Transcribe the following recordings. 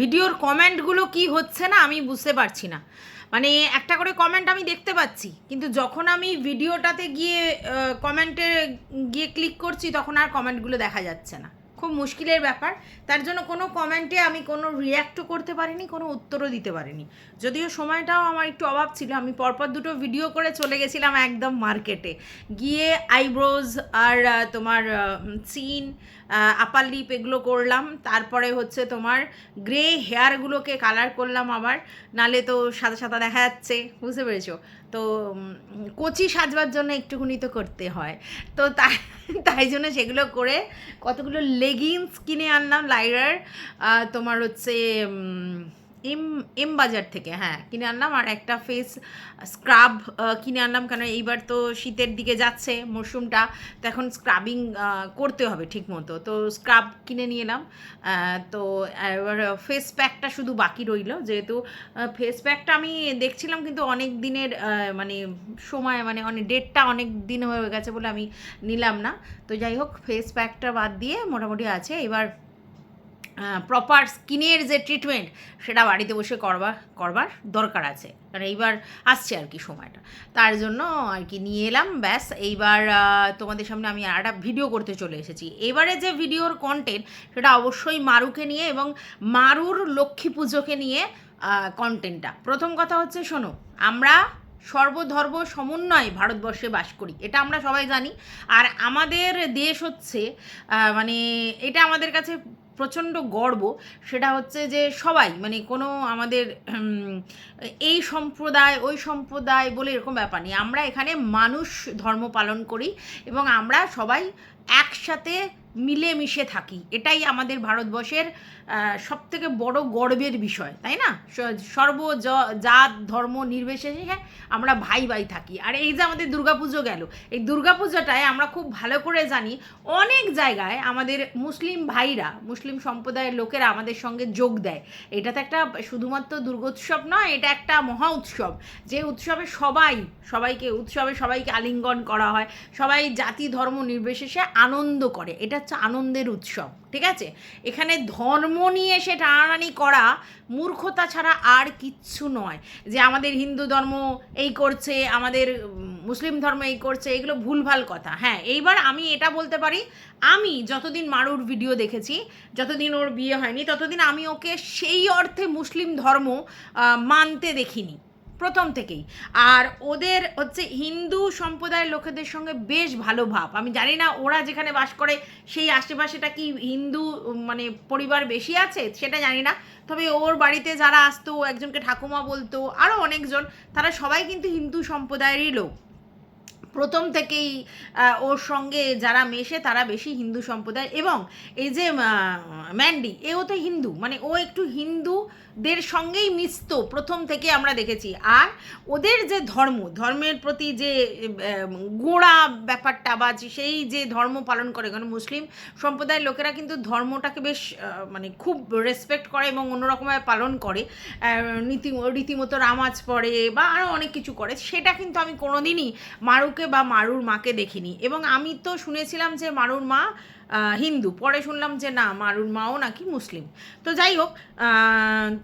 ভিডিওর কমেন্টগুলো কি হচ্ছে না আমি বুঝতে পারছি না। মানে একটা করে কমেন্ট আমি দেখতে পাচ্ছি, কিন্তু যখন আমি ভিডিওটাতে গিয়ে কমেন্টে গিয়ে ক্লিক করছি, তখন আর কমেন্টগুলো দেখা যাচ্ছে না। খুব মুশকিলের ব্যাপার। তার জন্য কোনো কমেন্টে আমি কোনো রিয়্যাক্টও করতে পারিনি, কোনো উত্তরও দিতে পারিনি। যদিও সময়টাও আমার একটু অভাব ছিল, আমি পরপর দুটো ভিডিও করে চলে গেছিলাম একদম মার্কেটে গিয়ে আইব্রোজ আর তোমার চিন আপার লিপ এগুলো করলাম। তারপরে হচ্ছে তোমার গ্রে হেয়ারগুলোকে কালার করলাম আবার। নালে তো সাদা সাদা দেখা যাচ্ছে, বুঝতে পেরেছ? তো কচি সাজবার জন্য একটুখানি তো করতে হয়। তো তাই তাই জন্য সেগুলো করে কতগুলো লেগিংস কিনে আনলাম লাইরার তোমার হচ্ছে এম এম বাজার থেকে হ্যাঁ কিনে আনলাম। আর একটা ফেস স্ক্রাব কিনে আনলাম কারণ এইবার তো শীতের দিকে যাচ্ছে মরশুমটা তো এখন স্ক্রাবিং করতে হবে ঠিক মতো। তো স্ক্রাব কিনে নিয়ে এলাম তো এবার ফেস প্যাকটা শুধু বাকি রইল। যেহেতু ফেস প্যাকটা আমি দেখছিলাম, কিন্তু অনেক দিনের মানে সময় মানে অনেক ডেটটা অনেক দিন হয়ে গেছে বলে আমি নিলাম না। তো যাই হোক ফেস প্যাকটা বাদ দিয়ে মোটামুটি আছে। এবার প্রপার স্কিনের যে ট্রিটমেন্ট সেটা বাড়িতে বসে করবা, করবার দরকার আছে। কারণ এইবার আসছে আর কি সময়টা। তার জন্য আর কি নিয়ে এলাম, ব্যাস। এইবার তোমাদের সামনে আমি একটা ভিডিও করতে চলে এসেছি। এবারে যে ভিডিওর কন্টেন্ট সেটা অবশ্যই মারুকে নিয়ে এবং মারুর লক্ষ্মী পুজোকে নিয়ে কন্টেন্টটা প্রথম কথা হচ্ছে, শোনো, আমরা সর্বধর্ম সমন্বয়ে ভারতবর্ষে বাস করি। এটা আমরা সবাই জানি। আর আমাদের দেশ হচ্ছে মানে এটা আমাদের কাছে প্রচণ্ড গর্ব, সেটা হচ্ছে যে সবাই মানে কোনো আমাদের এই সম্প্রদায়, ওই সম্প্রদায় বলে এরকম ব্যাপার নেই। আমরা এখানে মানুষ ধর্ম পালন করি এবং আমরা সবাই একসাথে মিলেমিশে থাকি। এটাই আমাদের ভারতবর্ষের সব থেকে বড় গর্বের বিষয় তাই না? সর্ব জাত ধর্ম নির্বিশেষে হ্যাঁ, আমরা ভাই ভাই থাকি। আর এই যে আমাদের দুর্গাপুজো গেল এই দুর্গাপুজোটায় আমরা খুব ভালো করে জানি অনেক জায়গায় আমাদের মুসলিম ভাইরা মুসলিম সম্প্রদায়ের লোকেরা আমাদের সঙ্গে যোগ দেয়। এটা তো একটা শুধুমাত্র দুর্গোৎসব নয় এটা একটা মহা উৎসব। যে উৎসবে সবাই সবাইকে উৎসবে সবাইকে আলিঙ্গন করা হয় সবাই জাতি ধর্ম নির্বিশেষে আনন্দ করে। এটা হচ্ছে আনন্দের উৎসব। ঠিক আছে? এখানে ধর্ম নিয়ে এসে টানাটানি করা মূর্খতা ছাড়া আর কিচ্ছু নয়। যে আমাদের হিন্দু ধর্ম এই করছে, আমাদের মুসলিম ধর্ম এই করছে, এগুলো ভুলভাল কথা। হ্যাঁ এইবার আমি এটা বলতে পারি, আমি যতদিন মারুর ভিডিও দেখেছি, যতদিন ওর বিয়ে হয়নি, ততদিন আমি ওকে সেই অর্থে মুসলিম ধর্ম মানতে দেখিনি। প্রথম থেকেই। আর ওদের হচ্ছে হিন্দু সম্প্রদায়ের লোকেদের সঙ্গে বেশ ভালো ভাব। আমি জানি না ওরা যেখানে বাস করে সেই আশেপাশেটা কি হিন্দু মানে পরিবার বেশি আছে? সেটা জানি না। তবে ওর বাড়িতে যারা আসতো, একজনকে ঠাকুমা বলতো আরও অনেকজন, তারা সবাই কিন্তু হিন্দু সম্প্রদায়েরই লোক। প্রথম থেকেই ওর সঙ্গে যারা মেশে তারা বেশি হিন্দু সম্প্রদায় এবং এই যে ম্যান্ডি, এও তো হিন্দু মানে ও একটু হিন্দুদের সঙ্গেই মিশত প্রথম থেকে আমরা দেখেছি। আর ওদের যে ধর্ম, ধর্মের প্রতি যে গোড়া ব্যাপারটা বা সেই যে ধর্ম পালন করে কারণ মুসলিম সম্প্রদায়ের লোকেরা কিন্তু ধর্মটাকে বেশ মানে খুব রেসপেক্ট করে এবং অন্যরকমভাবে পালন করে। নীতি রীতিমতো নামাজ পড়ে বা আরও অনেক কিছু করে। সেটা কিন্তু আমি কোনোদিনই মারুকে বা মারুর মাকে দেখিনি। এবং আমি তো শুনেছিলাম যে মারুর মা হিন্দু। পরে শুনলাম যে না, মারুর মাও নাকি মুসলিম। তো যাই হোক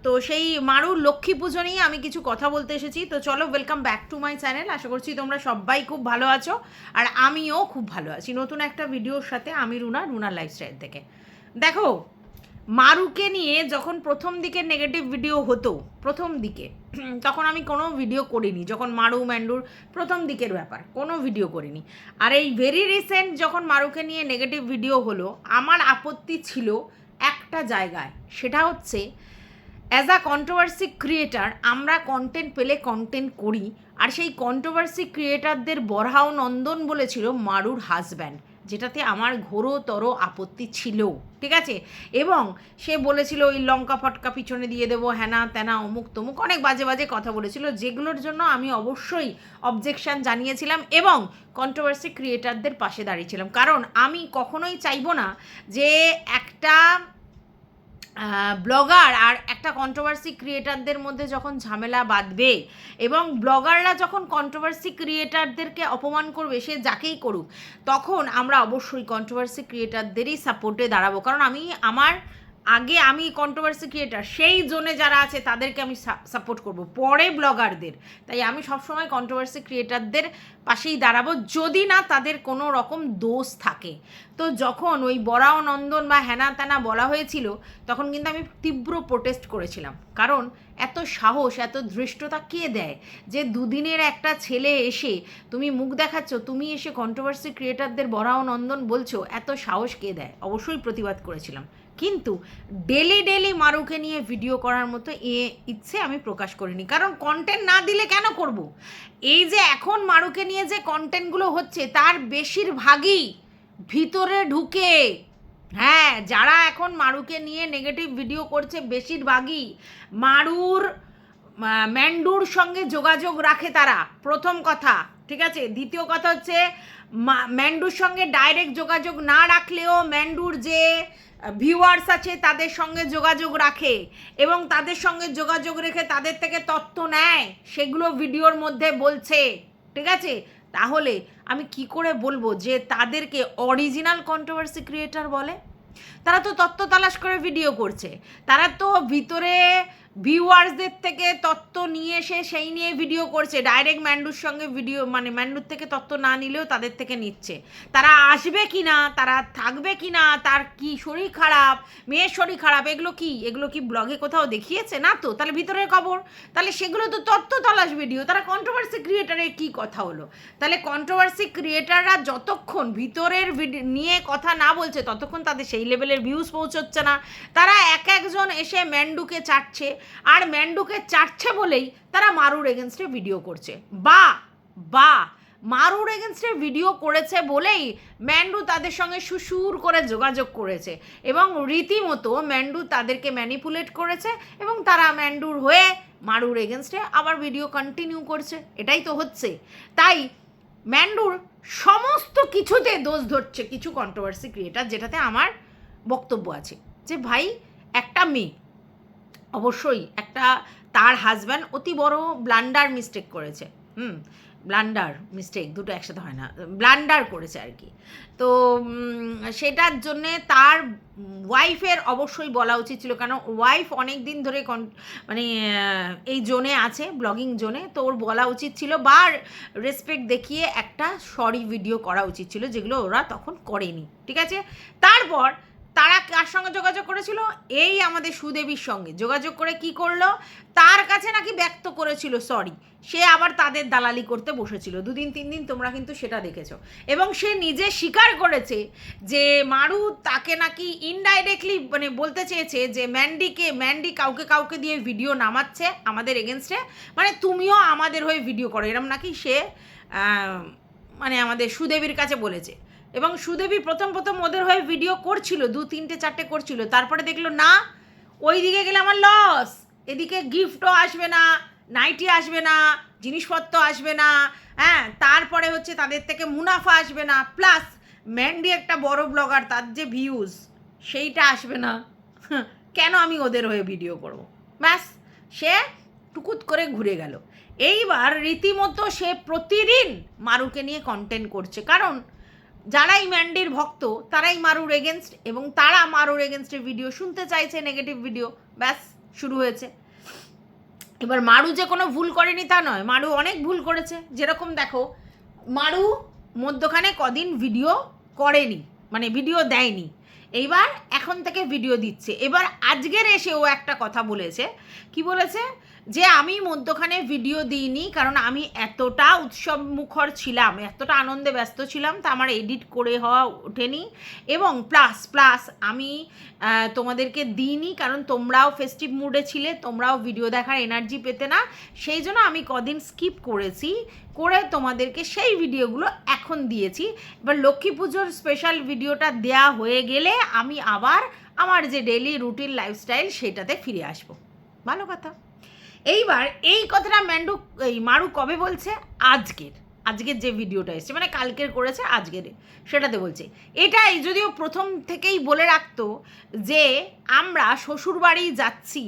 তো সেই মারুর লক্ষ্মী পুজো নিয়ে আমি কিছু কথা বলতে এসেছি। তো চলো welcome back to my channel আশা করছি তোমরা সবাই খুব ভালো আছো। আর আমিও খুব ভালো আছি। নতুন একটা ভিডিওর সাথে আমি রুনা রুনা লাইফস্টাইল থেকে। দেখো মারুকে নিয়ে যখন প্রথম দিকে নেগেটিভ ভিডিও হতো, প্রথম দিকে, তখন আমি কোনো ভিডিও করিনি। যখন মারু, ম্যান্ডুর প্রথম দিকের ব্যাপার, কোনো ভিডিও করিনি। আর এই ভেরি রিসেন্ট যখন মারুকে নিয়ে নেগেটিভ ভিডিও হলো, আমার আপত্তি ছিল একটা জায়গায়, সেটা হচ্ছে অ্যাজ আ কন্ট্রোভার্সি ক্রিয়েটার আমরা কন্টেন্ট পেলে কন্টেন্ট করি, আর সেই কন্ট্রোভার্সি ক্রিয়েটারদের বরহাও নন্দন বলেছিল মারুর হাজব্যান্ড যেটাতে আমার ঘোরতর আপত্তি ছিল ঠিক আছে? এবং সে বলেছিল, ওই লঙ্কা ফটকা পিছনে দিয়ে দেবো হ্যানা ত্যানা অমুক তমুক। অনেক বাজে বাজে কথা বলেছিল, যেগুলোর জন্য আমি অবশ্যই অবজেকশান জানিয়েছিলাম এবং কন্ট্রোভার্সি ক্রিয়েটারদের পাশে দাঁড়িয়েছিলাম। কারণ আমি কখনোই চাইব না যে একটা ব্লগার আর একটা কন্ট্রোভার্সি ক্রিয়েটারদের মধ্যে যখন ঝামেলা বাঁধবে এবং ব্লগাররা যখন কন্ট্রোভার্সি ক্রিয়েটারদেরকে অপমান করবে, সে যাকেই করুক, তখন আমরা অবশ্যই কন্ট্রোভার্সি ক্রিয়েটারদেরই সাপোর্টে দাঁড়াবো। কারণ আমি, আমার আগে আমি কন্ট্রোভার্সি ক্রিয়েটার সেই জোনে যারা আছে, তাদেরকে আমি সাপোর্ট করব। পরে ব্লগারদের তাই আমি সবসময় কন্ট্রোভার্সি ক্রিয়েটারদের পাশেই দাঁড়াবো। যদি না তাদের কোনো রকম দোষ থাকে। তো যখন ওই বরাও নন্দন বা হেনা তেনা বলা হয়েছিল, তখন কিন্তু আমি তীব্র প্রোটেস্ট করেছিলাম। কারণ এত সাহস, এত ধৃষ্টতা কে দেয়? যে দুদিনের একটা ছেলে এসে, তুমি মুখ দেখাচ্ছ, তুমি এসে কন্ট্রোভার্সি ক্রিয়েটারদের বরাও নন্দন বলছো, এত সাহস কে দেয়? অবশ্যই প্রতিবাদ করেছিলাম। কিন্তু ডেলি ডেলি মারুকে নিয়ে ভিডিও করার মতো এ ইচ্ছে আমি প্রকাশ করিনি। কারণ কন্টেন্ট না দিলে কেন করব? এই যে এখন মারুকে নিয়ে যে কন্টেন্টগুলো হচ্ছে, তার বেশিরভাগই ভিতরে ঢুকে। হ্যাঁ যারা এখন মারুকে নিয়ে নেগেটিভ ভিডিও করছে, বেশিরভাগই মারুর ম্যান্ডুর সঙ্গে যোগাযোগ রাখে তারা। প্রথম কথা, ঠিক আছে? দ্বিতীয় কথা হচ্ছে ম্যান্ডুর সঙ্গে ডাইরেক্ট যোগাযোগ না রাখলেও ম্যান্ডুর যে ভিউয়ার্স আছে, তাদের সঙ্গে যোগাযোগ রাখে এবং তাদের সঙ্গে যোগাযোগ রেখে তাদের থেকে তথ্য নেয়, সেগুলো ভিডিওর মধ্যে বলছে, ঠিক আছে? তাহলে আমি কি করে বলব যে তাদেরকে অরিজিনাল কন্ট্রোভার্সি ক্রিয়েটার বলে? তারা তো তত্ত্ব তালাশ করে ভিডিও করছে, তারা তো ভিতরে ভিউয়ার্সদের থেকে তত্ত্ব নিয়ে এসে সেই নিয়ে ভিডিও করছে। ডাইরেক্ট ম্যান্ডুর সঙ্গে ভিডিও মানে ম্যান্ডুর থেকে তত্ত্ব না নিলেও তাদের থেকে নিচ্ছে। তারা আসবে কি না তারা থাকবে কি না তার কি শরীর খারাপ, মেয়ের শরীর খারাপ, এগুলো কি? এগুলো কি ব্লগে কোথাও দেখিয়েছে? না তো, তাহলে ভিতরের খবর। তাহলে সেগুলো তো তত্ত্ব তলাশ ভিডিও তারা কন্ট্রোভার্সি ক্রিয়েটারের কি কথা হলো? তাহলে কন্ট্রোভার্সি ক্রিয়েটাররা যতক্ষণ ভিতরের নিয়ে কথা না বলছে, ততক্ষণ তাদের সেই লেভেলের ভিউজ পৌঁছচ্ছে না। তারা এক একজন এসে ম্যান্ডুকে চাটছে। আর ম্যান্ডুকে চাটছে বলেই তারা মারুর এগেনস্টে ভিডিও করছে। বা বা, মারুর এগেনস্টে ভিডিও করেছে বলেই ম্যান্ডু তাদের সঙ্গে সুসুর করে যোগাযোগ করেছে এবং রীতিমতো ম্যান্ডু তাদেরকে ম্যানিপুলেট করেছে এবং তারা ম্যান্ডুর হয়ে মারুর এগেনস্টে আবার ভিডিও কন্টিনিউ করছে। এটাই তো হচ্ছে। তাই ম্যান্ডুর সমস্ত কিছুতে দোষ ধরছে কিছু কন্ট্রোভার্সি ক্রিয়েটার যেটাতে আমার বক্তব্য আছে যে ভাই, একটা মেয়ে অবশ্যই একটা তার হাজব্যান্ড অতি বড় ব্লান্ডার মিস্টেক করেছে। হুম ব্লান্ডার মিস্টেক দুটো একসাথে হয় না ব্লান্ডার করেছে আর কি। তো সেটার জন্যে তার ওয়াইফের অবশ্যই বলা উচিত ছিল কারণ ওয়াইফ অনেক দিন ধরে কন- মানে এই জোনে আছে ব্লগিং জোনে তো ওর বলা উচিত ছিল বা রেসপেক্ট দেখিয়ে একটা সরি ভিডিও করা উচিত ছিল, যেগুলো ওরা তখন করেনি। ঠিক আছে? তারপর তারা কার সঙ্গে যোগাযোগ করেছিল? এই আমাদের সুদেবীর সঙ্গে। যোগাযোগ করে কি করল? তার কাছে নাকি ব্যক্ত করেছিল সরি সে আবার তাদের দালালি করতে বসেছিল। দুদিন, তিন দিন তোমরা কিন্তু সেটা দেখেছ। এবং সে নিজে স্বীকার করেছে যে মারু তাকে নাকি ইনডাইরেক্টলি মানে বলতে চেয়েছে যে ম্যান্ডিকে, ম্যান্ডি কাউকে কাউকে দিয়ে ভিডিও নামাচ্ছে আমাদের এগেনস্টে মানে তুমিও আমাদের হয়ে ভিডিও করো। এরম নাকি সে মানে আমাদের সুদেবীর কাছে বলেছে। এবং সুদেবী প্রথম প্রথম ওদের হয়ে ভিডিও করছিল দু তিনটে চারটে করছিল। তারপরে দেখল না ওই দিকে গেলে আমার লস এদিকে গিফটও আসবে না নাইটি আসবে না জিনিসপত্র আসবে না হ্যাঁ তারপরে হচ্ছে তাদের থেকে মুনাফা আসবে না। প্লাস ম্যান্ডি একটা বড় ব্লগার তার যে ভিউজ সেইটা আসবে না। হ্যাঁ, কেন আমি ওদের হয়ে ভিডিও করব? ব্যাস সে টুকুত করে ঘুরে গেল। এইবার রীতিমতো সে প্রতিদিন মারুকে নিয়ে কন্টেন্ট করছে। কারণ যারাই ম্যান্ডির ভক্ত, তারাই মারুর এগেনস্ট এবং তারা মারুর এগেনস্টের ভিডিও শুনতে চাইছে নেগেটিভ ভিডিও ব্যাস, শুরু হয়েছে। এবার মারু যে কোনো ভুল করেনি তা নয়, মারু অনেক ভুল করেছে। যেরকম দেখো, মারু মধ্যখানে কদিন ভিডিও করেনি মানে ভিডিও দেয়নি। এইবার এখন থেকে ভিডিও দিচ্ছে। এবার আজকের এসে ও একটা কথা বলেছে। কি বলেছে? যে আমি মধ্যখানে ভিডিও দিইনি, কারণ আমি এতটা উৎসব মুখর ছিলাম, এতটা আনন্দে ব্যস্ত ছিলাম, তা আমার এডিট করে হওয়া ওঠেনি। এবং প্লাস প্লাস আমি তোমাদেরকে দিইনি, কারণ তোমরাও ফেস্টিভ মুডে ছিলে, তোমরাও ভিডিও দেখার এনার্জি পেতে না। সেই জন্য আমি কদিন স্কিপ করেছি, করে তোমাদেরকে সেই ভিডিওগুলো এখন দিয়েছি। এবার লক্ষ্মী পুজোর স্পেশাল ভিডিওটা দেয়া হয়ে গেলে আমি আবার আমার যে ডেলি রুটিন লাইফস্টাইল সেটাতে ফিরে আসব। ভালো কথা। এইবার এই কথাটা ম্যান্ডু, এই মারু কবে বলছে? আজকের। আজকের যে ভিডিওটা এসছে মানে কালকের করেছে, আজকের। সেটাতে বলছে। এটাই যদিও প্রথম থেকেই বলে রাখতো যে আমরা শ্বশুরবাড়ি যাচ্ছি,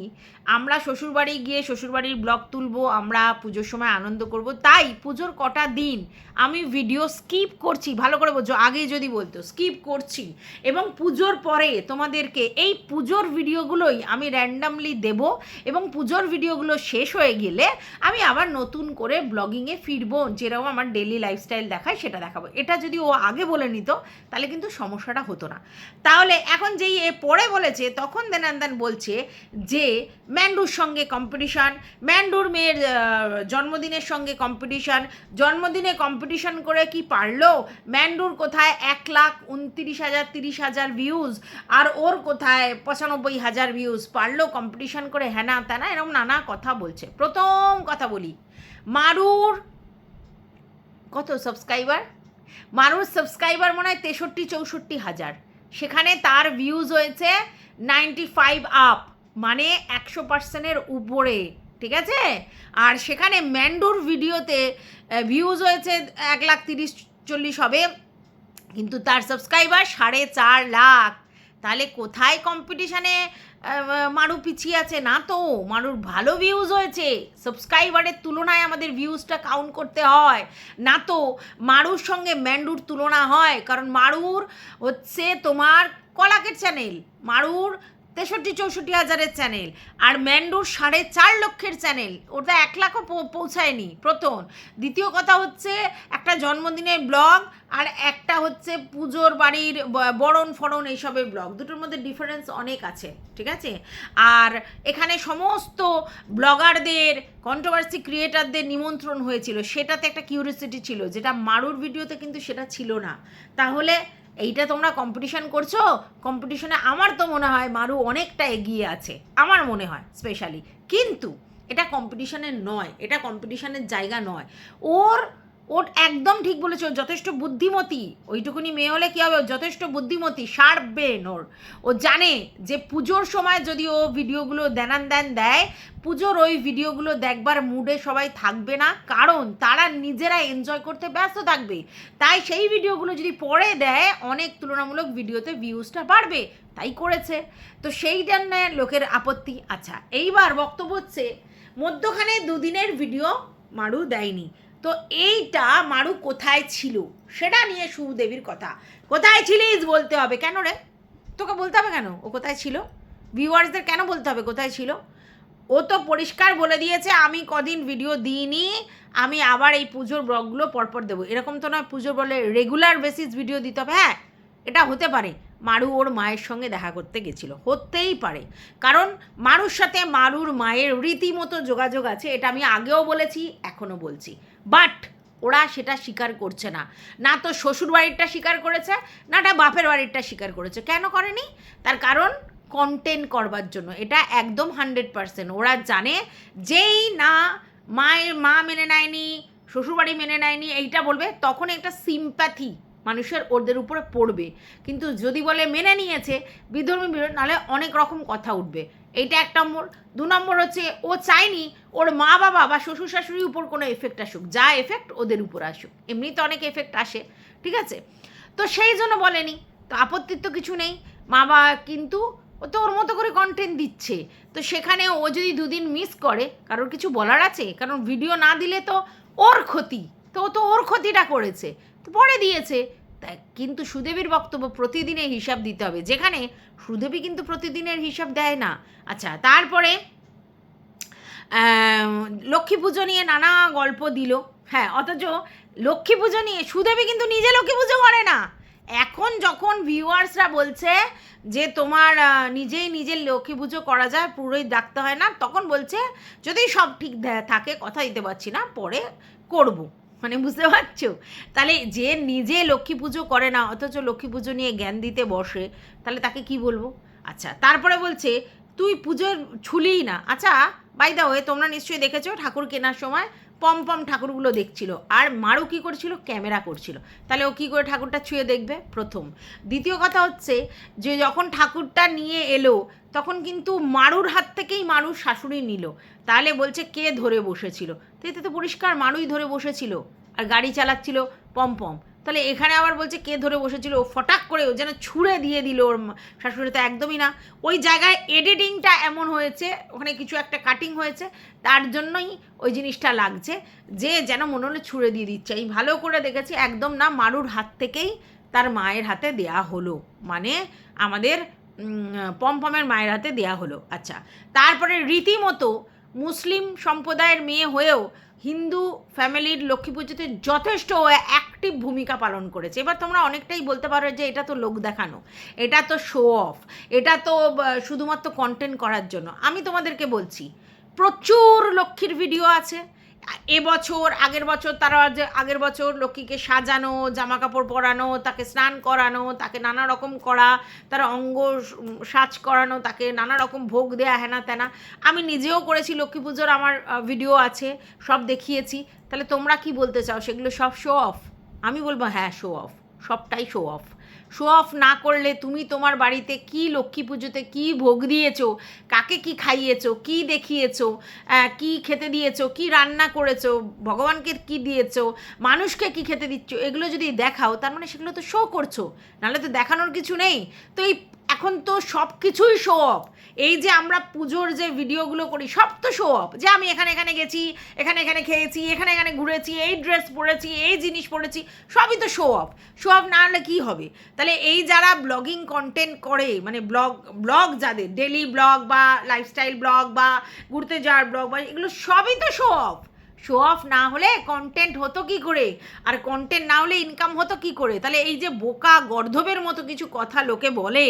আমরা শ্বশুরবাড়ি গিয়ে শ্বশুরবাড়ির ব্লগ তুলবো, আমরা পুজোর সময় আনন্দ করব। তাই পুজোর কটা দিন আমি ভিডিও স্কিপ করছি, ভালো করে বোঝো আগে যদি বলতো, স্কিপ করছি। এবং পুজোর পরে তোমাদেরকে এই পুজোর ভিডিওগুলোই আমি র্যান্ডামলি দেব এবং পুজোর ভিডিওগুলো শেষ হয়ে গেলে আমি আবার নতুন করে ব্লগিংয়ে ফিরবো যেরকম আমার ডেলি লাইফস্টাইল দেখায় সেটা দেখাবো। এটা যদি ও আগে বলে নিত, তাহলে কিন্তু সমস্যাটা হতো না। তাহলে এখন যেই এ পরে বলেছে তখন দেন দেন বলছে যে, ম্যান্ডুর সঙ্গে কম্পিটিশান ম্যান্ডুর মেয়ের জন্মদিনের সঙ্গে কম্পিটিশান জন্মদিনে কম্পিটিশান করে কি পারল? ম্যান্ডুর কোথায় এক লাখ উনত্রিশ হাজার, তিরিশ হাজার ভিউজ আর ওর কোথায় পঁচানব্বই হাজার ভিউজ পারল কম্পিটিশান করে? হ্যানা ত্যানা এরকম নানা কথা বলছে। প্রথম কথা বলি, মারুর কত সাবস্ক্রাইবার মারুর সাবস্ক্রাইবার মনে হয় তেষট্টি, চৌষট্টি হাজার। সেখানে তার ভিউজ হয়েছে নাইনটি ফাইভ আপ মানে একশো পার্সেন্টের উপরে, ঠিক আছে? আর সেখানে ম্যান্ডুর ভিডিওতে ভিউজ হয়েছে এক লাখ তিরিশ চল্লিশ হবে, কিন্তু তার সাবস্ক্রাইবার সাড়ে চার লাখ। তাহলে কোথায় কম্পিটিশানে মারু পিছিয়ে আছে না তো? মারুর ভালো ভিউজ হয়েছে। সাবস্ক্রাইবারের তুলনায় আমাদের ভিউজটা কাউন্ট করতে হয়, না তো? মারুর সঙ্গে ম্যান্ডুর তুলনা হয়, কারণ মারুর হচ্ছে তোমার কলাকের চ্যানেল, মারুর তেষট্টি চৌষট্টি হাজারের চ্যানেল আর ম্যান্ডুর সাড়ে চার লক্ষের চ্যানেল। ওটা এক লাখও পৌঁছায়নি, প্রথম। দ্বিতীয় কথা হচ্ছে একটা জন্মদিনের ব্লগ আর একটা হচ্ছে পুজোর বাড়ির বরণ ফরণ এইসবের ব্লগ। দুটোর মধ্যে ডিফারেন্স অনেক আছে, ঠিক আছে? আর এখানে সমস্ত ব্লগারদের কন্ট্রোভার্সি ক্রিয়েটারদের নিমন্ত্রণ হয়েছিল। সেটাতে একটা কিউরিয়াসিটি ছিল, যেটা মারুর ভিডিওতে কিন্তু সেটা ছিল না। তাহলে এইটা তোমরা কম্পিটিশন করছ কম্পিটিশনে আমার তো মনে হয় মারু অনেকটা এগিয়ে আছে, আমার মনে হয় স্পেশালি কিন্তু এটা কম্পিটিশনের নয়, এটা কম্পিটিশনের জায়গা নয়। ওর ওর একদম ঠিক বলেছে, ও যথেষ্ট বুদ্ধিমতী। ওইটুকুনি মেয়ে হলে কী হবে? ও যথেষ্ট বুদ্ধিমতী শার্প ব্রেন ওর ও জানে যে পুজোর সময় যদি ও ভিডিওগুলো দেনান দেন দেয়, পুজোর ওই ভিডিওগুলো দেখবার মুডে সবাই থাকবে না। কারণ তারা নিজেরা এনজয় করতে ব্যস্ত থাকবে। তাই সেই ভিডিওগুলো যদি পরে দেয়, অনেক তুলনামূলক ভিডিওতে ভিউজটা বাড়বে। তাই করেছে। তো সেই জন্য লোকের আপত্তি। আচ্ছা এইবার বক্তব্য হচ্ছে, মধ্যখানে দুদিনের ভিডিও মারু দেয়নি। তো এইটা মারু কোথায় ছিল? সেটা নিয়ে সুদেবীর কথা। কোথায় ছিলিস বলতে হবে কেন রে? তোকে বলতে হবে কেন? ও কোথায় ছিল? ভিউয়ার্সদের কেন বলতে হবে কোথায় ছিল? ও তো পরিষ্কার বলে দিয়েছে, আমি কদিন ভিডিও দিইনি, আমি আবার এই পুজোর ব্লগগুলো পরপর দেবো। এরকম তো নয়, পুজোর বলে রেগুলার বেসিস ভিডিও দিতে হবে। হ্যাঁ এটা হতে পারে। মারু ওর মায়ের সঙ্গে দেখা করতে গেছিল। হতেই পারে। কারণ মারুর সাথে মারুর মায়ের রীতিমতো যোগাযোগ আছে, এটা আমি আগেও বলেছি, এখনও বলছি। বাট ওরা সেটা স্বীকার করছে না। না তো শ্বশুর বাড়িরটা স্বীকার করেছে, না এটা বাপের বাড়িরটা স্বীকার করেছে। কেন করেনি? তার কারণ কন্টেন্ট করবার জন্য। এটা একদম হান্ড্রেড পার্সেন্ট ওরা জানে যেই না মায়ের মা মেনে নেয়নি, শ্বশুরবাড়ি মেনে নেয়নি, এইটা বলবে তখন একটা সিম্প্যাথি মানুষের ওদের উপরে পড়বে। কিন্তু যদি বলে মেনে নিয়েছে বিধর্মী বিরোধ, নাহলে অনেক রকম কথা উঠবে। এইটা এক নম্বর দু নম্বর হচ্ছে, ও চায়নি ওর মা বাবা বা শ্বশুর শাশুড়ির উপর কোনো এফেক্ট আসুক। যা এফেক্ট ওদের উপর আসুক। এমনিতে অনেক এফেক্ট আসে। ঠিক আছে? তো সেই জন্য বলেনি। তো আপত্তির তো কিছু নেই। মা বাবা কিন্তু ও তো ওর মতো করে কন্টেন্ট দিচ্ছে। তো সেখানে ও যদি দুদিন মিস করে, কারোর কিছু বলার আছে? কারণ ভিডিও না দিলে তো ওর ক্ষতি। তো ও তো ওর ক্ষতিটা করেছে। পরে দিয়েছে। তাই কিন্তু সুদেবীর বক্তব্য প্রতিদিনের হিসাব দিতে হবে। যেখানে সুদেবী কিন্তু প্রতিদিনের হিসাব দেয় না। আচ্ছা তারপরে লক্ষ্মী পুজো নিয়ে নানা গল্প দিল। হ্যাঁ অথচ লক্ষ্মী পুজো নিয়ে সুদেবী কিন্তু নিজে লক্ষ্মী পুজো করে না। এখন যখন ভিউয়ার্সরা বলছে যে তোমার নিজেই নিজের লক্ষ্মী পুজো করা যায় পুরোই ডাকতে হয় না, তখন বলছে, যদি সব ঠিক থাকে, কথা দিতে পারছি না, পরে করব। মানে বুঝতে পারছ? তাহলে যে নিজে লক্ষ্মী পুজো করে না, অথচ লক্ষ্মী পুজো নিয়ে জ্ঞান দিতে বসে, তাহলে তাকে কি বলব? আচ্ছা তারপরে বলছে, তুই পুজোর ছুলিই না। আচ্ছা বাই দা ওয়ে তোমরা নিশ্চয়ই দেখেছ ঠাকুর কেনার সময় পম পম ঠাকুরগুলো দেখছিল। আর মারও কী করছিল? ক্যামেরা করছিল। তাহলে ও কী করে ঠাকুরটা ছুঁয়ে দেখবে? প্রথম। দ্বিতীয় কথা হচ্ছে যে যখন ঠাকুরটা নিয়ে এলো, তখন কিন্তু মারুর হাত থেকেই মারুর শাশুড়ি নিল। তাহলে বলছে, কে ধরে বসেছিল? তো এতে তো পরিষ্কার মারুই ধরে বসেছিল। আর গাড়ি চালাচ্ছিল পম পম। তাহলে এখানে আবার বলছে কে ধরে বসেছিল? ও ফটাক করে ও যেন ছুঁড়ে দিয়ে দিল ওর শাশুড়ি তো একদমই না। ওই জায়গায় এডিটিংটা এমন হয়েছে, ওখানে কিছু একটা কাটিং হয়েছে, তার জন্যই ওই জিনিসটা লাগছে, যে যেন মনে হলো ছুঁড়ে দিয়ে দিচ্ছে। এই ভালো করে দেখেছি, একদম না মারুর হাত থেকেই তার মায়ের হাতে দেয়া হলো। মানে আমাদের পমপমের মায়ের হাতে দেয়া হলো। আচ্ছা তারপরে রীতিমতো মুসলিম সম্প্রদায়ের মেয়ে হয়েও হিন্দু ফ্যামিলির লক্ষ্মী পুজোতে যথেষ্ট অ্যাক্টিভ ভূমিকা পালন করেছে। এবার তোমরা অনেকটাই বলতে পারো যে এটা তো লোক দেখানো, এটা তো শো অফ এটা তো শুধুমাত্র কন্টেন্ট করার জন্য। আমি তোমাদেরকে বলছি, প্রচুর লক্ষ্মীর ভিডিও আছে এবছর আগের বছর তারা যে, আগের বছর লক্ষ্মীকে সাজানো জামা কাপড় পরানো, তাকে স্নান করানো, তাকে নানা রকম করা, তার অঙ্গ সাজ করানো, তাকে নানা রকম ভোগ দেয়া, হেনা তেনা। আমি নিজেও করেছি, লক্ষ্মী পুজোর আমার ভিডিও আছে, সব দেখিয়েছি। তাহলে তোমরা কি বলতে চাও? সেগুলো সব শো অফ আমি বলব হ্যাঁ শো অফ সবটাই শো অফ শো অফ না করলে তুমি তোমার বাড়িতে কি লক্ষ্মী পুজোতে কি ভোগ দিয়েছ? কাকে কি খাইয়েছো? কি দেখিয়েছো? কি খেতে দিয়েছ? কি রান্না করেছ? ভগবানকে কি দিয়েছ? মানুষকে কি খেতে দিচ্ছ? এগুলো যদি দেখাও, তার মানে সেগুলো তো শো করছ। নাহলে তো দেখানোর কিছু নেই। তো এই এখন তো সব কিছুই শো অফ এই যে আমরা পুজোর যে ভিডিওগুলো করি, সব তো শো অফ যে আমি এখানে এখানে গেছি, এখানে এখানে খেয়েছি, এখানে এখানে ঘুরেছি, এই ড্রেস পরেছি, এই জিনিস পরেছি, সবই তো শো অফ শো অফ না হলে কী হবে? তাহলে এই যারা ব্লগিং কন্টেন্ট করে মানে ব্লগ ব্লগ যাদের ডেলি ব্লগ বা লাইফস্টাইল ব্লগ বা ঘুরতে যাওয়ার ব্লগ বা, এগুলো সবই তো শো অফ শো অফ না হলে কন্টেন্ট হতো কি করে? আর কন্টেন্ট না হলে ইনকাম হতো কি করে? তাহলে এই যে বোকা গর্ধবের মতো কিছু কথা লোকে বলে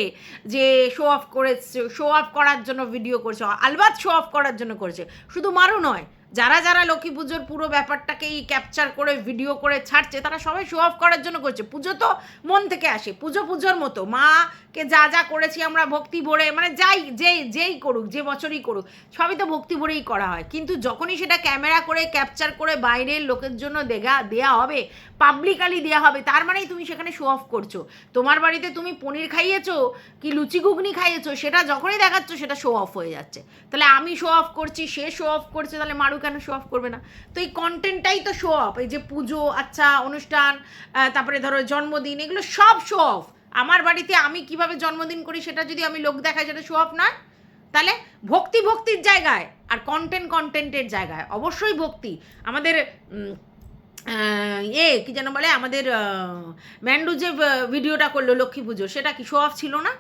যে শো অফ করে শো অফ করার জন্য ভিডিও করছে, আলবাত শো অফ করার জন্য করেছে, শুধু মারও নয়। যারা যারা লক্ষ্মী পুজোর পুরো ব্যাপারটাকে এই ক্যাপচার করে ভিডিও করে ছাড়ছে, তারা সবাই শো অফ করার জন্য করছে। পুজো তো মন থেকে আসে, পুজো পুজোর মতো। মাকে যা যা করেছি আমরা ভক্তি ভরে মানে যাই, যেই যেই করুক, যে বছরই করুক, সবই তো ভক্তি ভরেই করা হয়। কিন্তু যখনই সেটা ক্যামেরা করে ক্যাপচার করে বাইরের লোকের জন্য দেগা, দেয়া হবে পাবলিকালি দেওয়া হবে, তার মানেই তুমি সেখানে শো অফ করছ। তোমার বাড়িতে তুমি পনির খাইয়েছো কি লুচি ঘুগনি খাইয়েছো, সেটা যখনই দেখাচ্ছ সেটা শো অফ হয়ে যাচ্ছে। তাহলে আমি শো অফ করছি, সে শো অফ করছে, তাহলে মারু কেন শো অফ করবে না? তো এই কন্টেন্টটাই তো শো অফ এই যে পুজো আচ্ছা অনুষ্ঠান তারপরে ধরো জন্মদিন, এগুলো সব শো অফ আমার বাড়িতে আমি কীভাবে জন্মদিন করি সেটা যদি আমি লোক দেখাই, সেটা শো অফ নয়। তাহলে ভক্তি ভক্তির জায়গায়, আর কন্টেন্ট কন্টেন্টের জায়গায়, অবশ্যই ভক্তি। আমাদের এ, কি যেন বলে, আমাদের ম্যান্ডু যে ভিডিওটা করল লক্ষ্মী পুজো সেটা কি শো অফ ছিল না?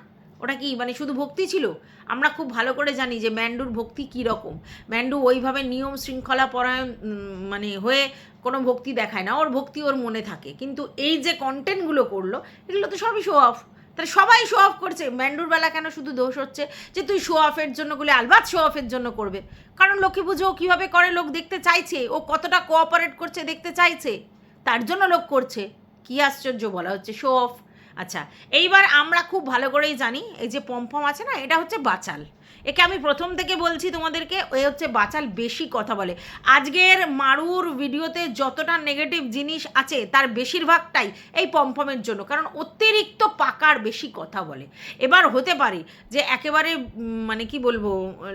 ওটা কি মানে শুধু ভক্তি ছিল? আমরা খুব ভালো করে জানি যে ম্যান্ডুর ভক্তি কী রকম। ম্যান্ডু ওইভাবে নিয়ম শৃঙ্খলা পরায়ণ মানে হয়ে কোনো ভক্তি দেখায় না, ওর ভক্তি ওর মনে থাকে। কিন্তু এই যে কন্টেন্টগুলো করল, এগুলো তো সবই শো অফ তাহলে সবাই শো অফ করছে। ম্যান্ডুর বেলা কেন শুধু দোষ হচ্ছে যে তুই শো অফের জন্য করলে আলবাত শো অফের জন্য করবে? কারণ লক্ষ্মী পুজো কীভাবে করে, লোক দেখতে চাইছে? ও কতটা কোঅপারেট করছে, দেখতে চাইছে? তার জন্য লোক করছে। কি আশ্চর্য বলা হচ্ছে শো অফ আচ্ছা এইবার আমরা খুব ভালো করেই জানি, এই যে পম্পম আছে না, এটা হচ্ছে বাচাল। একে আমি প্রথম থেকে বলছি তোমাদেরকে ওই হচ্ছে বাচাল বেশি কথা বলে। আজকের মারুর ভিডিওতে যতটা নেগেটিভ জিনিস আছে, তার বেশিরভাগটাই এই পম্পমের জন্য, কারণ অতিরিক্ত পাকার বেশি কথা বলে। এবার হতে পারে যে একেবারে মানে কি বলব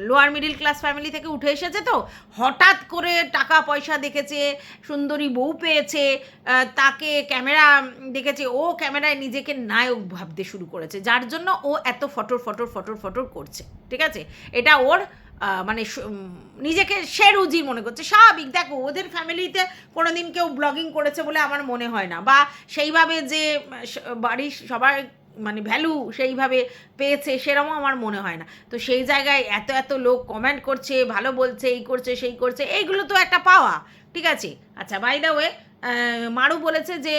লোয়ার মিডিল ক্লাস ফ্যামিলি থেকে উঠে এসেছে তো, হঠাৎ করে টাকা পয়সা দেখেছে, সুন্দরী বউ পেয়েছে তাকে ক্যামেরা দেখেছে, ও ক্যামেরায় নিজেকে নায়ক ভাবতে শুরু করেছে, যার জন্য ও এত ফটোর ফটোর ফটোর ফটোর করছে। ঠিক আছে? এটা ওর মানে নিজেকে সে রুজি মনে করছে। স্বাভাবিক, দেখো, ওদের ফ্যামিলিতে কোনো দিন কেউ ব্লগিং করেছে বলে আমার মনে হয় না। বা সেইভাবে যে বাড়ির সবার মানে ভ্যালু সেইভাবে পেয়েছে সেরকমও আমার মনে হয় না। তো সেই জায়গায় এত এত লোক কমেন্ট করছে, ভালো বলছে, এই করছে, সেই করছে, এইগুলো তো একটা পাওয়া। ঠিক আছে? আচ্ছা বাই দ্য ওয়ে মারু বলেছে যে,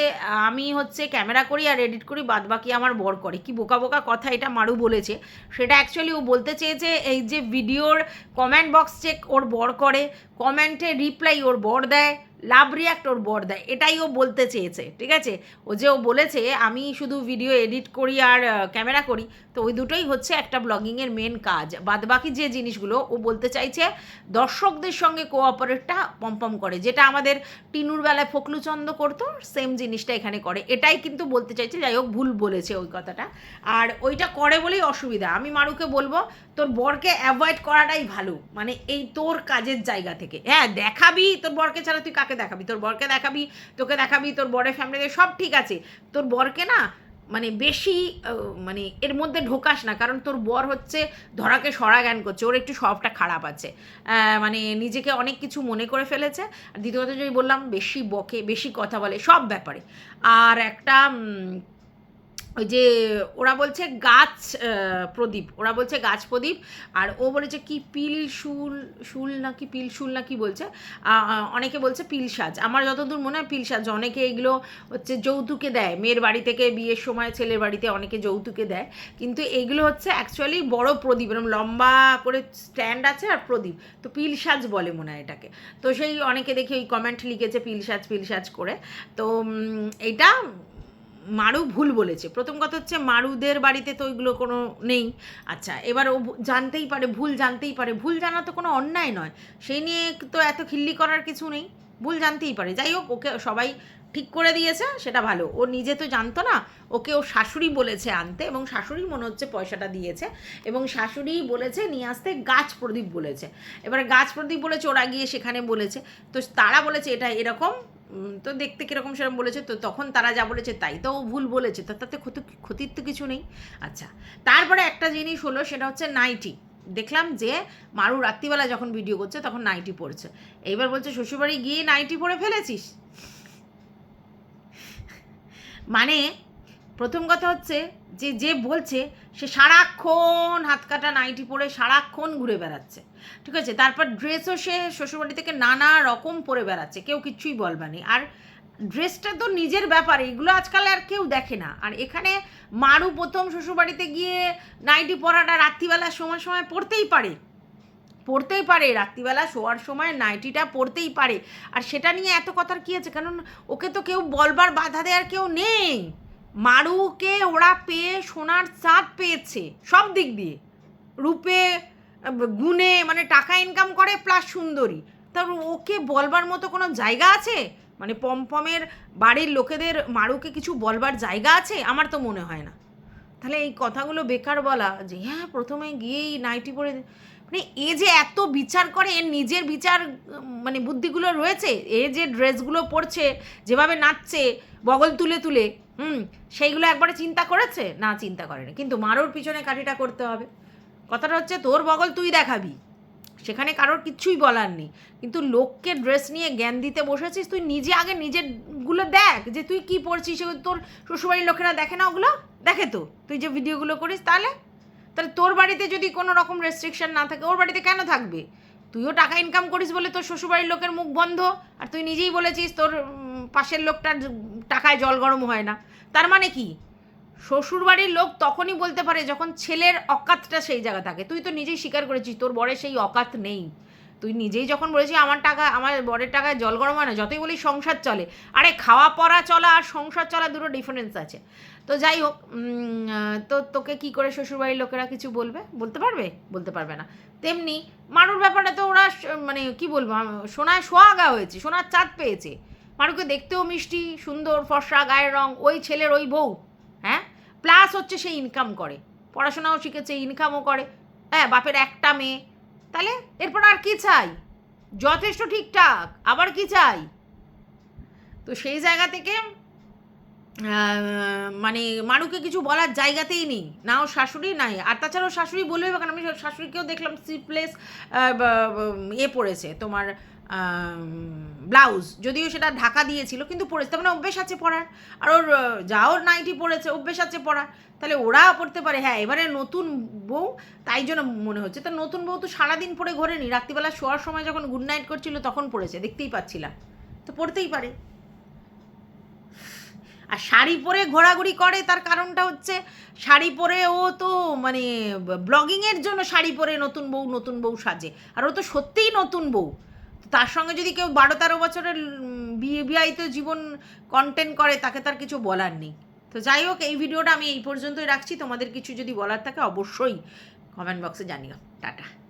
আমি হচ্ছে ক্যামেরা করি আর এডিট করি বাদ বাকি আমার বর করে। কি বোকা বোকা কথা এটা মারু বলেছে। সেটা অ্যাকচুয়ালি ও বলতে চেয়েছে, এই যে ভিডিওর কমেন্ট বক্স চেক ওর বর করে কমেন্টে রিপ্লাই ওর বর দেয়। লাভ রিয়াক্ট ওর বর দেয়, এটাই ও বলতে চেয়েছে, ঠিক আছে? ও যে ও বলেছে, আমি শুধু ভিডিও এডিট করি আর ক্যামেরা করি, তো ওই দুটোই হচ্ছে একটা ব্লগিংয়ের মেন কাজ। বাদ বাকি যে জিনিসগুলো ও বলতে চাইছে, দর্শকদের সঙ্গে কোঅপারেটটা পম্পম করে, যেটা আমাদের টিনুর বেলায় ফকলুচন্দ করতো সেম জিনিসটা এখানে করে। এটাই কিন্তু বলতে চাইছে, যাই হোক, ভুল বলেছে ওই কথাটা। আর ওইটা করে বলেই অসুবিধা। আমি মারুকে বলব, তোর বরকে অ্যাভয়েড করাটাই ভালো মানে এই তোর কাজের জায়গা থেকে। হ্যাঁ দেখাবি তোর বরকে ছাড়া তুই কাকে কাকে দেখাবি, তোর বরকে দেখাবি, তোকে দেখাবি, তোর বরের ফ্যামিলিতে সব ঠিক আছে। তোর বরকে না মানে বেশি মানে এর মধ্যে ঢোকাস না, কারণ তোর বর হচ্ছে ধরাকে সরা জ্ঞান করছে, ওর একটু সবটা খারাপ আছে। মানে নিজেকে অনেক কিছু মনে করে ফেলেছে। আর দ্বিতীয় কথা যদি বললাম, বেশি বকে, বেশি কথা বলে, সব ব্যাপারে। আর একটা ওই যে ওরা বলছে গাছ প্রদীপ। ওরা বলছে গাছ প্রদীপ আর ও বলেছে কি পিল শুল শুল নাকি পিল শুল না কি বলছে? অনেকে বলছে পিল সাজ। আমার যতদূর মনে হয় পিল সাজ। অনেকে এগুলো হচ্ছে যৌতুকে দেয়। মেয়ের বাড়ি থেকে বিয়ের সময় ছেলের বাড়িতে অনেকে যৌতুকে দেয়। কিন্তু এগুলো হচ্ছে অ্যাকচুয়ালি বড় প্রদীপ। এরকম লম্বা করে স্ট্যান্ড আছে আর প্রদীপ। তো পিল সাজ বলে মনে হয় এটাকে। তো সেই অনেকে দেখি ওই কমেন্ট লিখেছে পিল সাজ পিল সাজ করে। তো এইটা মারু ভুল বলেছে। প্রথম কথা হচ্ছে মারুদের বাড়িতে তো ওইগুলো কোনো নেই। আচ্ছা এবার ও জানতেই পারে, ভুল জানতেই পারে। ভুল জানা তো কোনো অন্যায় নয়। সেই নিয়ে তো এত খিল্লি করার কিছু নেই। ভুল জানতেই পারে। যাই হোক, ওকে সবাই ঠিক করে দিয়েছে, সেটা ভালো। ও নিজে তো জানতো না, ওকে ও শাশুড়ি বলেছে আনতে এবং শাশুড়ি মনে হচ্ছে পয়সাটা দিয়েছে এবং শাশুড়ি বলেছে নিয়ে আসতে গাছ প্রদীপ বলেছে। এবারে গাছ প্রদীপ বলেছে, ওরা গিয়ে সেখানে বলেছে। তো তারা বলেছে এটা এরকম তো দেখতে কীরকম সেরকম বলেছে, তো তখন তারা যা বলেছে তাই তো ও ভুল বলেছে, তো তাতে ক্ষতি, ক্ষতির তো কিছু নেই। আচ্ছা তারপরে একটা জিনিস হলো, সেটা হচ্ছে নাইটি। দেখলাম যে মারু রাত্রিবেলা যখন ভিডিও করছে তখন নাইটি পড়ছে। এইবার বলছে, শ্বশুরবাড়ি গিয়ে নাইটি পরে ফেলেছিস? মানে প্রথম কথা হচ্ছে যে যে বলছে, সে সারাক্ষণ হাত কাটা নাইটি পরে সারাক্ষণ ঘুরে বেড়াচ্ছে। ঠিক আছে? তারপর ড্রেসও সে শ্বশুরবাড়ি থেকে নানা রকম পরে বেড়াচ্ছে। কেউ কিচ্ছুই বলবানি আর ড্রেসটা তো নিজের ব্যাপার, এগুলো আজকাল আর কেউ দেখে না। আর এখানে মারু প্রথম শ্বশুরবাড়িতে গিয়ে নাইটি পরাটা রাত্রিবেলা সময় সময় পড়তেই পারে। পড়তেই পারে, রাত্রিবেলা শোয়ার সময় নাইটিটা পড়তেই পারে। আর সেটা নিয়ে এত কথার কী আছে? কারণ ওকে তো কেউ বলবার বাধা দেওয়ার কেউ নেই। মারুকে ওরা পেয়ে, সোনার চাঁদ পেয়েছে, সব দিক দিয়ে। রূপে, গুণে মানে টাকা ইনকাম করে প্লাস সুন্দরী। তার ওকে বলবার মতো কোনো জায়গা আছে? মানে পমপমের বাড়ির লোকেদের মারুকে কিছু বলবার জায়গা আছে? আমার তো মনে হয় না। তাহলে এই কথাগুলো বেকার বলা যে হ্যাঁ প্রথমে গিয়েই নাইটি পরে মানে এ যে এত বিচার করে, এর নিজের বিচার মানে বুদ্ধিগুলো রয়েছে, এ যে ড্রেসগুলো পরছে, যেভাবে নাচছে, বগল তুলে তুলে, হুম, সেইগুলো একবারে চিন্তা করেছে? না, চিন্তা করেনি। কিন্তু মারোর পিছনে কাঠিটা করতে হবে। কথাটা হচ্ছে, তোর বগল তুই দেখাবি। সেখানে কারোর কিচ্ছুই বলার নেই। কিন্তু লোককে ড্রেস নিয়ে জ্ঞান দিতে বসেছিস, তুই নিজে আগে নিজেরগুলো দেখ যে তুই কি পড়ছিস সেগুলো তোর শ্বশুরবাড়ির লোকেরা দেখে না ওগুলো? দেখে তো। তুই যে ভিডিওগুলো করিস তাহলে? তাহলে তোর বাড়িতে যদি কোনো রকম রেস্ট্রিকশন না থাকে, ওর বাড়িতে কেন থাকবে? তুইও টাকা ইনকাম করিস বলে তোর শ্বশুরবাড়ির লোকের মুখ বন্ধ। আর তুই নিজেই বলেছিস তোর পাশের লোকটার টাকায় জল গরম হয় না। তার মানে কি? শ্বশুরবাড়ির লোক তখনই বলতে পারে যখন ছেলের অকাতটা সেই জায়গা থাকে। তুই তো নিজেই স্বীকার করেছিস, তোর বরের সেই অকাত নেই। তুই নিজেই যখন বলেছিস, আমার টাকা, আমার বরের টাকায় জল গরম হয় না, যতই বলি সংসার চলে। আরে খাওয়া, পড়া, চলা আর সংসার চলা দুটো ডিফারেন্স আছে। তো যাই হোক তো তোকে কি করে শ্বশুরবাড়ির লোকেরা কিছু বলবে? বলতে পারবে? বলতে পারবে না। তেমনি মারুর ব্যাপারে তো ওরা মানে কি বলব সোনায় সোহাগা হয়েছে, সোনার চাঁদ পেয়েছে। মারুকে দেখতেও মিষ্টি, সুন্দর, ফর্সা, গায়ের রং, ওই ছেলের ওই বউ হ্যাঁ? প্লাস হচ্ছে সে ইনকাম করে। পড়াশোনাও শিখেছে ইনকামও করে। হ্যাঁ বাপের একটা মেয়ে। তাহলে এরপর আর কি চাই? যথেষ্ট ঠিকঠাক, আবার কি চাই? তো সেই জায়গা থেকে মানে মারুকে কিছু বলার জায়গাতেই নেই। না ও শাশুড়ি নাই আর তাছাড়াও শাশুড়ি বলবে, কারণ আমি শাশুড়িকেও দেখলাম সিপ্লেস এ পড়েছে। তোমার ব্লাউজ। যদিও সেটা ঢাকা দিয়েছিল, কিন্তু পরেছে। তার মানে অভ্যেস আছে পরার। আর ওর যাও নাইটি পরেছে, অভ্যেস আছে পরার। তাহলে ওরা পড়তে পারে। হ্যাঁ এবারে নতুন বউ, তাই জন্য মনে হচ্ছে। তা নতুন বউ তো সারাদিন পরে ঘোরেনি। রাত্রিবেলা শোয়ার সময় যখন গুড নাইট করছিল, তখন পড়েছে দেখতেই পাচ্ছিলাম। তো পড়তেই পারে। আর শাড়ি পরে ঘোরাঘুরি করে, তার কারণটা হচ্ছে শাড়ি পরে ও তো মানে ব্লগিংয়ের জন্য শাড়ি পরে নতুন বউ নতুন বউ সাজে। আর ও তো সত্যিই নতুন বউ। তার সঙ্গে যদি কেউ বারো তেরো বছরের বিবাহিত জীবন কন্টেন্ট করে, তাকে তার কিছু বলার নেই। তো যাই হোক, এই ভিডিওটা আমি এই পর্যন্তই রাখছি। তোমাদের কিছু যদি বলার থাকে, অবশ্যই কমেন্ট বক্সে জানিও। টাটা।